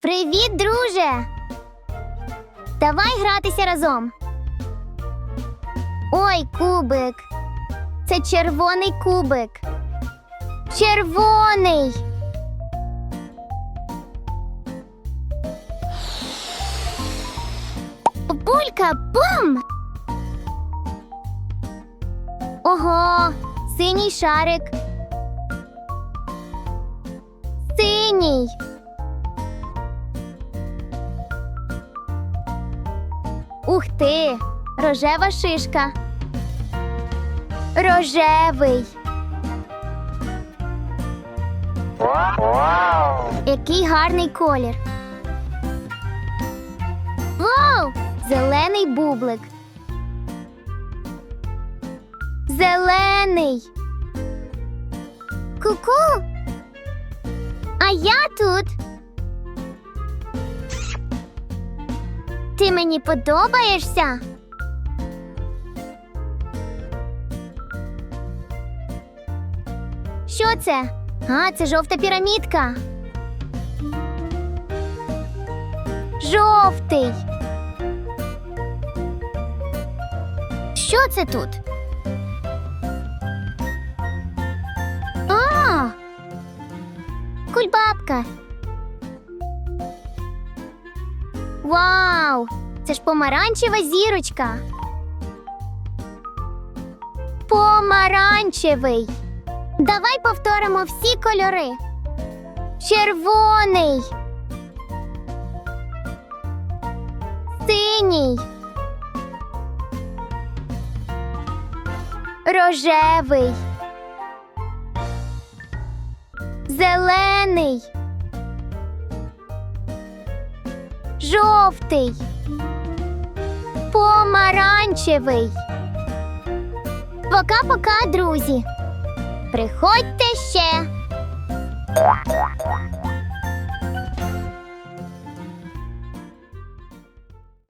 Привіт, друже! Давай гратися разом. Ой, кубик. Це червоний кубик. Червоний. Булька, бум! Ого, синій шарик. Синій. Ух ти! Рожева шишка. Рожевий. Який гарний колір. Вау! Зелений бублик. Зелений. Ку-ку. А я тут. Ти мені подобаєшся? Що це? А, це жовта пірамідка. Жовтий. Що це тут? А! Кульбабка. Вау! Це ж помаранчева зірочка. Помаранчевий. Давай повторимо всі кольори. Червоний. Синій. Рожевий. Зелений. Жовтий. Помаранчевий. Пока-пока, друзі. Приходьте ще.